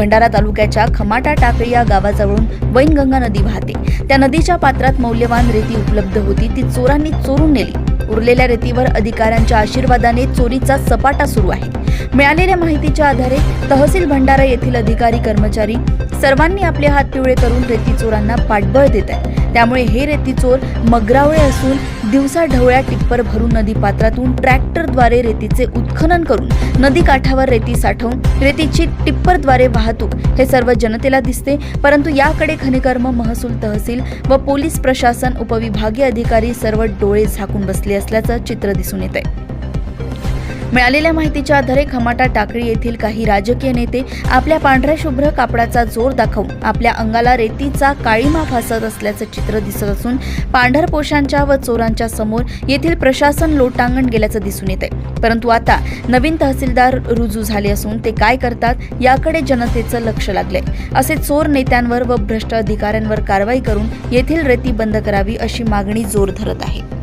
भंडारा तालुक्याच्या खमाटा टाकळी या गावाजवळून वैनगंगा नदी वाहते. त्या नदीच्या पात्रात मौल्यवान रेती उपलब्ध होती. ती चोरांनी चोरून नेली. उरलेल्या रेतीवर अधिकाऱ्यांच्या आशीर्वादाने चोरीचा सपाटा सुरू आहे. मिळालेल्या माहितीच्या आधारे तहसील भंडारा येथील अधिकारी कर्मचारी सर्वांनी आपले हात पिवळे करून रेती चोरांना पाठबळ देत आहेत. त्यामुळे हे रेती चोर मगरावळे असून दिवसा ढवळ्या टिप्पर भरून नदी पात्रातून ट्रॅक्टरद्वारे रेतीचे उत्खनन करून नदी काठावर रेती साठवून रेतीची टिप्परद्वारे वाहतूक हे सर्व जनतेला दिसते. परंतु याकडे खनिकर्म महसूल तहसील व पोलीस प्रशासन उपविभागीय अधिकारी सर्व डोळे झाकून बसले असल्याचं चित्र दिसून येत आहे मिळालेल्या माहितीच्या आधारे खमाटा टाकळी येथील काही राजकीय नेते आपल्या पांढऱ्या शुभ्र कापडाचा जोर दाखवून आपल्या अंगाला रेतीचा काळीमा फासत असल्याचं चित्र दिसत असून पांढरपोशांच्या व चोरांच्या समोर येथील प्रशासन लोटांगण गेल्याचं दिसून येत आहे परंतु आता नवीन तहसीलदार रुजू झाले असून ते काय करतात याकडे जनतेचं लक्ष लागलंय. असे चोर नेत्यांवर व भ्रष्ट अधिकाऱ्यांवर कारवाई करून येथील रेती बंद करावी अशी मागणी जोर धरत आहे.